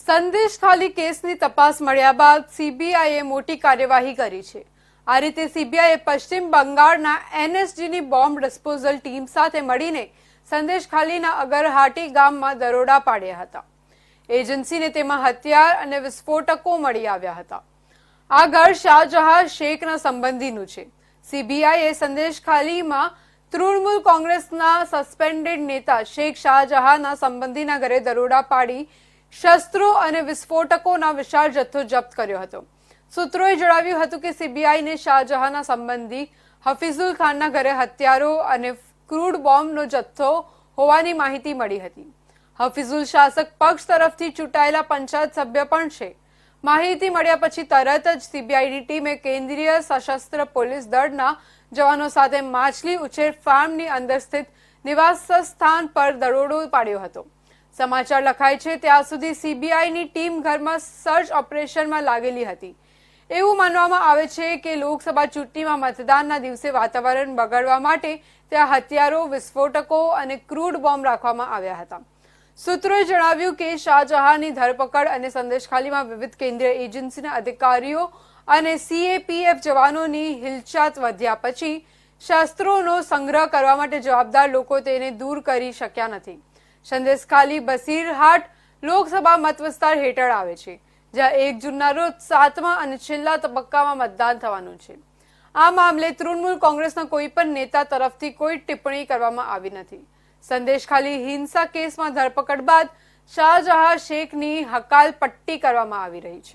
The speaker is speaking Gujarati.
સંદેશ ખાલી કેસની તપાસ મળ્યા બાદ સીબીઆઈએ મોટી કાર્યવાહી કરી છે. આ રીતે સીબીઆઈએ પશ્ચિમ બંગાળના એનએસજીની બોમ્બ ડિસ્પોઝલ ટીમ સાથે મળીને સંદેશ ખાલીના અગરહાટી ગામમાં દરોડા પાડ્યા હતા. એજન્સીને તેમાં હથિયાર અને વિસ્ફોટકો મળી આવ્યા હતા. આ ઘર શાહજહાં શેખના સંબંધીનું છે. સીબીઆઈએ સંદેશ ખાલીમાં તૃણમૂલ કોંગ્રેસના સસ્પેન્ડેડ નેતા શેખ શાહજહાંના સંબંધીના ઘરે દરોડા પાડી શસ્ત્રો અને વિસ્ફોટકોના વિશાળ જથ્થો જપ્ત કર્યો હતો. સૂત્રોએ જણાવ્યું હતું કે સીબીઆઈને શાહજહાંના સંબંધી હફીઝુલ ખાનના ઘરે હથિયારો અને ક્રૂડ બોમ્બનો જથ્થો હોવાની માહિતી મળી હતી. હફીઝુલ શાસક પક્ષ તરફથી ચૂંટાયેલા પંચાયત સભ્ય પણ છે. માહિતી મળ્યા પછી તરત જ સીબીઆઈની ટીમે કેન્દ્રીય સશસ્ત્ર પોલીસ દળના જવાનો સાથે માછલી ઉછેર ફાર્મની અંદર સ્થિત નિવાસ સ્થાન પર દરોડો પાડ્યો હતો. સમાચાર લખાય છે, ત્યાં સુધી સીબીઆઈની ટીમ ઘરમાં સર્ચ ઓપરેશનમાં લાગેલી હતી. એવું માનવામાં આવે છે કે લોકસભા ચૂંટણીમાં મતદાનના દિવસે વાતાવરણ બગાડવા માટે ત્યાં હથિયારો, વિસ્ફોટકો અને ક્રૂડ બોમ્બ રાખવામાં આવ્યા હતા. સૂત્રોએ જણાવ્યું કે શાહજહાંની ધરપકડ અને સંદેશખાલીમાં વિવિધ કેન્દ્રીય એજન્સીના અધિકારીઓ અને સીએપીએફ જવાનોની હિલચાત વધ્યા પછી શસ્ત્રોનો સંગ્રહ કરવા માટે જવાબદાર લોકો તેને દૂર કરી શક્યા નથી. સંદેશખાલી બસીરહાટ લોકસભા મત વિસ્તાર હેઠળ આવે છે, જ્યાં એક જૂનના રોજ સાતમા અને છેલ્લા તબક્કામાં મતદાન થવાનું છે. આ મામલે તૃણમૂલ કોંગ્રેસના કોઈ પણ નેતા તરફથી કોઈ ટિપ્પણી કરવામાં આવી નથી. સંદેશખાલી હિંસા કેસમાં ધરપકડ બાદ શાહજહાં શેખની હકાલ પટ્ટી કરવામાં આવી રહી છે.